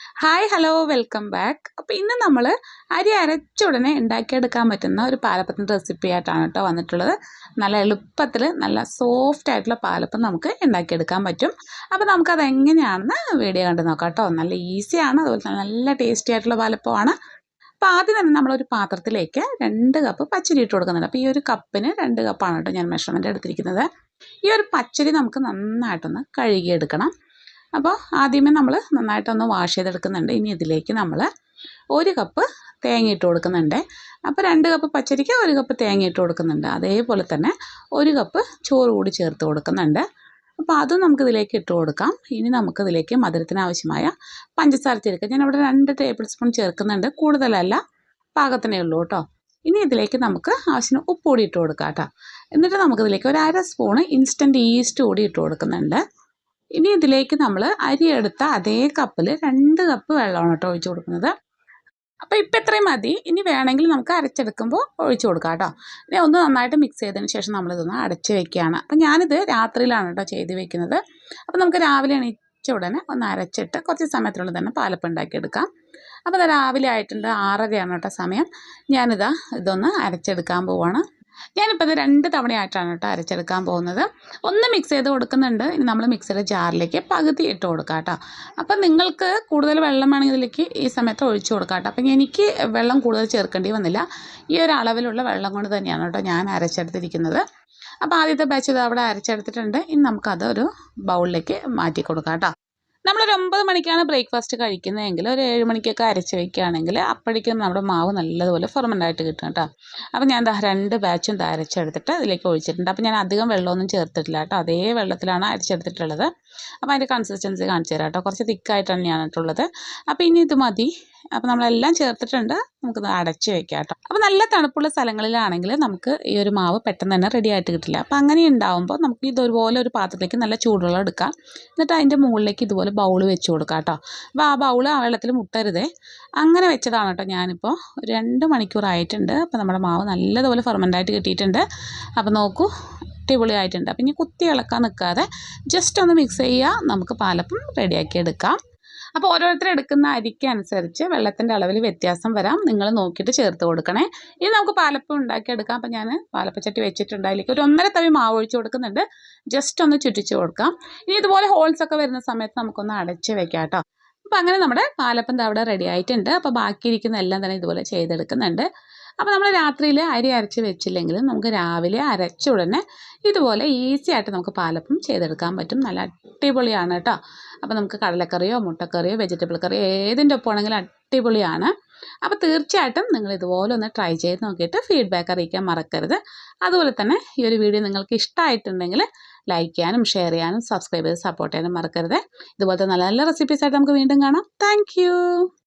Hi hello welcome back അപ്പോൾ ഇന്ന് നമ്മൾ അരി അരച്ച ഉടനെ ഉണ്ടാക്കിയെടുക്കാൻ പറ്റുന്ന ഒരു പാലപ്പത്തിന്റെ റെസിപ്പി ആയിട്ടാണ് കേട്ടോ വന്നിട്ടുള്ളത്. നല്ല എളുപ്പത്തിൽ നല്ല സോഫ്റ്റ് ആയിട്ടുള്ള പാലപ്പം നമുക്ക് ഉണ്ടാക്കിയെടുക്കാൻ പറ്റും. അപ്പോൾ നമുക്കത് എങ്ങനെയാണെന്ന് വീഡിയോ കണ്ട് നോക്കാം കേട്ടോ. നല്ല ഈസിയാണ് അതുപോലെ തന്നെ നല്ല ടേസ്റ്റി ആയിട്ടുള്ള പാലപ്പമാണ്. അപ്പോൾ ആദ്യം തന്നെ നമ്മളൊരു പാത്രത്തിലേക്ക് രണ്ട് കപ്പ് പച്ചരി ഇട്ട് കൊടുക്കുന്നുണ്ട്. അപ്പോൾ ഈ ഒരു കപ്പിന് രണ്ട് കപ്പാണ് കേട്ടോ ഞാൻ മെഷർമെന്റ് എടുത്തിരിക്കുന്നത്. ഈ ഒരു പച്ചരി നമുക്ക് നന്നായിട്ടൊന്ന് കഴുകിയെടുക്കണം. അപ്പോൾ ആദ്യമേ നമ്മൾ നന്നായിട്ടൊന്ന് വാഷ് ചെയ്തെടുക്കുന്നുണ്ട്. ഇനി ഇതിലേക്ക് നമ്മൾ ഒരു കപ്പ് തേങ്ങ ഇട്ട് കൊടുക്കുന്നുണ്ട്. അപ്പോൾ രണ്ട് കപ്പ് പച്ചരിക്ക് ഒരു കപ്പ് തേങ്ങ ഇട്ട് കൊടുക്കുന്നുണ്ട്. അതേപോലെ തന്നെ ഒരു കപ്പ് ചോറ് കൂടി ചേർത്ത് കൊടുക്കുന്നുണ്ട്. അപ്പോൾ അതും നമുക്ക് ഇതിലേക്ക് ഇട്ട് കൊടുക്കാം. ഇനി നമുക്കിതിലേക്ക് മധുരത്തിന് ആവശ്യമായ പഞ്ചസാര ഞാൻ ഞാനിവിടെ രണ്ട് ടേബിൾ സ്പൂൺ ചേർക്കുന്നുണ്ട്. കൂടുതലല്ല പാകത്തിനേ ഉള്ളൂ കേട്ടോ. ഇനി ഇതിലേക്ക് നമുക്ക് ആവശ്യത്തിന് ഉപ്പ് കൂടി ഇട്ട് കൊടുക്കാം കേട്ടോ. എന്നിട്ട് നമുക്കിതിലേക്ക് ഒരു അര സ്പൂണ് ഇൻസ്റ്റന്റ് ഈസ്റ്റ് കൂടി ഇട്ട് കൊടുക്കുന്നുണ്ട്. ഇനി ഇതിലേക്ക് നമ്മൾ അരി എടുത്ത അതേ കപ്പിൽ രണ്ട് കപ്പ് വെള്ളമാണ് കേട്ടോ ഒഴിച്ചു കൊടുക്കുന്നത്. അപ്പോൾ ഇപ്പം ഇത്രയും മതി. ഇനി വേണമെങ്കിൽ നമുക്ക് അരച്ചെടുക്കുമ്പോൾ ഒഴിച്ചു കൊടുക്കാം കേട്ടോ. ഇനി ഒന്ന് നന്നായിട്ട് മിക്സ് ചെയ്തതിന് ശേഷം നമ്മളിതൊന്ന് അടച്ച് വെക്കുകയാണ്. അപ്പം ഞാനിത് രാത്രിയിലാണ് കേട്ടോ ചെയ്ത് വെക്കുന്നത്. അപ്പോൾ നമുക്ക് രാവിലെ എണീച്ച ഉടനെ ഒന്ന് അരച്ചിട്ട് കുറച്ച് സമയത്തിനുള്ളിൽ തന്നെ പാലപ്പം ഉണ്ടാക്കിയെടുക്കാം. അപ്പോൾ രാവിലെ ആയിട്ടുണ്ട് ആറരയാണ് കേട്ടോ സമയം. ഞാനിതാ ഇതൊന്ന് അരച്ചെടുക്കാൻ പോവാണ്. ഞാനിപ്പോൾ ഇത് രണ്ട് തവണയായിട്ടാണ് കേട്ടോ അരച്ചെടുക്കാൻ പോകുന്നത്. ഒന്ന് മിക്സ് ചെയ്ത് കൊടുക്കുന്നുണ്ട്. ഇനി നമ്മൾ മിക്സിയുടെ ജാറിലേക്ക് പകുതി ഇട്ട് കൊടുക്കാം കേട്ടോ. അപ്പം നിങ്ങൾക്ക് കൂടുതൽ വെള്ളം വേണമെങ്കിൽ ഇതിലേക്ക് ഈ സമയത്ത് ഒഴിച്ചു കൊടുക്കാം കേട്ടോ. അപ്പം എനിക്ക് വെള്ളം കൂടുതൽ ചേർക്കേണ്ടി വന്നില്ല. ഈ ഒരു അളവിലുള്ള വെള്ളം കൊണ്ട് തന്നെയാണ് കേട്ടോ ഞാൻ അരച്ചെടുത്തിരിക്കുന്നത്. അപ്പോൾ ആദ്യത്തെ ബാച്ച് ഇത് അവിടെ അരച്ചെടുത്തിട്ടുണ്ട്. ഇനി നമുക്കതൊരു ബൗളിലേക്ക് മാറ്റി കൊടുക്കാം കേട്ടോ. നമ്മളൊരു ഒമ്പത് മണിക്കാണ് ബ്രേക്ക്ഫാസ്റ്റ് കഴിക്കുന്നതെങ്കിൽ ഒരു ഏഴ് മണിക്കൊക്കെ അരച്ച് വയ്ക്കുകയാണെങ്കിൽ അപ്പോഴേക്കും നമ്മുടെ മാവ് നല്ലതുപോലെ ഫെർമന്റായിട്ട് കിട്ടും കേട്ടോ. അപ്പോൾ ഞാൻ ദാ രണ്ട് ബാച്ചും അരച്ചെടുത്തിട്ട് അതിലേക്ക് ഒഴിച്ചിട്ടുണ്ട്. അപ്പോൾ ഞാൻ അധികം വെള്ളമൊന്നും ചേർത്തിട്ടില്ല കേട്ടോ. അതേ വെള്ളത്തിലാണ് അരച്ചെടുത്തിട്ടുള്ളത്. അപ്പോൾ അതിന്റെ കൺസിസ്റ്റൻസി കാണിച്ചു തരാം കേട്ടോ. കുറച്ച് തിക്കായിട്ട് തന്നെയാണ് ഉള്ളത് അപ്പോൾ ഇനി ഇത് മതി. അപ്പോൾ നമ്മളെല്ലാം ചേർത്തിട്ടുണ്ട്. നമുക്കിത് അടച്ച് വെക്കാം കേട്ടോ അപ്പോൾ നല്ല തണുപ്പുള്ള സ്ഥലങ്ങളിലാണെങ്കിൽ നമുക്ക് ഈ ഒരു മാവ് പെട്ടെന്ന് തന്നെ റെഡി ആയിട്ട് കിട്ടില്ല. അപ്പോൾ അങ്ങനെ ഉണ്ടാവുമ്പോൾ നമുക്ക് ഇതുപോലെ ഒരു പാത്രത്തിലേക്ക് നല്ല ചൂടുവെള്ളം എടുക്കാം. എന്നിട്ട് അതിന്റെ മുകളിലേക്ക് ഇതുപോലെ ബൗൾ വെച്ച് കൊടുക്കാം കേട്ടോ. അപ്പോൾ ആ ബൗൾ ആ വെള്ളത്തിൽ മുട്ടരുതേ. അങ്ങനെ വെച്ചതാണ് കേട്ടോ ഞാനിപ്പോൾ രണ്ട് മണിക്കൂറായിട്ടുണ്ട് അപ്പോൾ നമ്മുടെ മാവ് നല്ലതുപോലെ ഫെർമെന്റായിട്ട് കിട്ടിയിട്ടുണ്ട്. അപ്പോൾ നോക്കൂ അടിപൊളിയായിട്ടുണ്ട്. അപ്പം ഇനി കുത്തി ഇളക്കാൻ നിൽക്കാതെ ജസ്റ്റ് ഒന്ന് മിക്സ് ചെയ്യുക. നമുക്ക് പാലപ്പം റെഡിയാക്കി എടുക്കാം. അപ്പോൾ ഓരോരുത്തർ എടുക്കുന്ന അരിക്ക് അനുസരിച്ച് വെള്ളത്തിന്റെ അളവിൽ വ്യത്യാസം വരാം. നിങ്ങൾ നോക്കിയിട്ട് ചേർത്ത് കൊടുക്കണേ. ഇനി നമുക്ക് പാലപ്പം ഉണ്ടാക്കിയെടുക്കാം. അപ്പോൾ ഞാൻ പാലപ്പച്ചട്ടി വെച്ചിട്ടുണ്ട്. അതിലേക്ക് ഒരു ഒന്നര തവി മാവ് ഒഴിച്ച് കൊടുക്കുന്നുണ്ട്. ജസ്റ്റ് ഒന്ന് ചുറ്റിച്ച് കൊടുക്കാം. ഇനി ഇതുപോലെ ഹോൾസ് ഒക്കെ വരുന്ന സമയത്ത് നമുക്കൊന്ന് അടച്ച് വെക്കാം കേട്ടോ. അപ്പോൾ അങ്ങനെ നമ്മുടെ പാലപ്പം അവിടെ റെഡി ആയിട്ടുണ്ട്. അപ്പോൾ ബാക്കിയിരിക്കുന്ന എല്ലാം തന്നെ ഇതുപോലെ ചെയ്തെടുക്കുന്നുണ്ട്. അപ്പോൾ നമ്മൾ രാത്രിയിൽ അരി അരച്ച് വെച്ചില്ലെങ്കിൽ നമുക്ക് രാവിലെ അരച്ച ഉടനെ ഇതുപോലെ ഈസി ആയിട്ട് നമുക്ക് പാലപ്പം ചെയ്തെടുക്കാൻ പറ്റും. നല്ല അടിപൊളിയാണ് കേട്ടോ. അപ്പോൾ നമുക്ക് കടലക്കറിയോ മുട്ടക്കറിയോ വെജിറ്റബിൾ കറിയോ ഏതിന്റെ ഒപ്പമാണെങ്കിലും അടിപൊളിയാണ്. അപ്പോൾ തീർച്ചയായിട്ടും നിങ്ങൾ ഇതുപോലെ ഒന്ന് ട്രൈ ചെയ്ത് നോക്കിയിട്ട് ഫീഡ്ബാക്ക് അറിയിക്കാൻ മറക്കരുത്. അതുപോലെ തന്നെ ഈ ഒരു വീഡിയോ നിങ്ങൾക്ക് ഇഷ്ടമായിട്ടുണ്ടെങ്കിൽ ലൈക്ക് ചെയ്യാനും ഷെയർ ചെയ്യാനും സബ്സ്ക്രൈബ് ചെയ്ത് സപ്പോർട്ട് ചെയ്യാനും മറക്കരുത്. ഇതുപോലത്തെ നല്ല നല്ല റെസിപ്പീസ് ആയിട്ട് നമുക്ക് വീണ്ടും കാണാം. താങ്ക്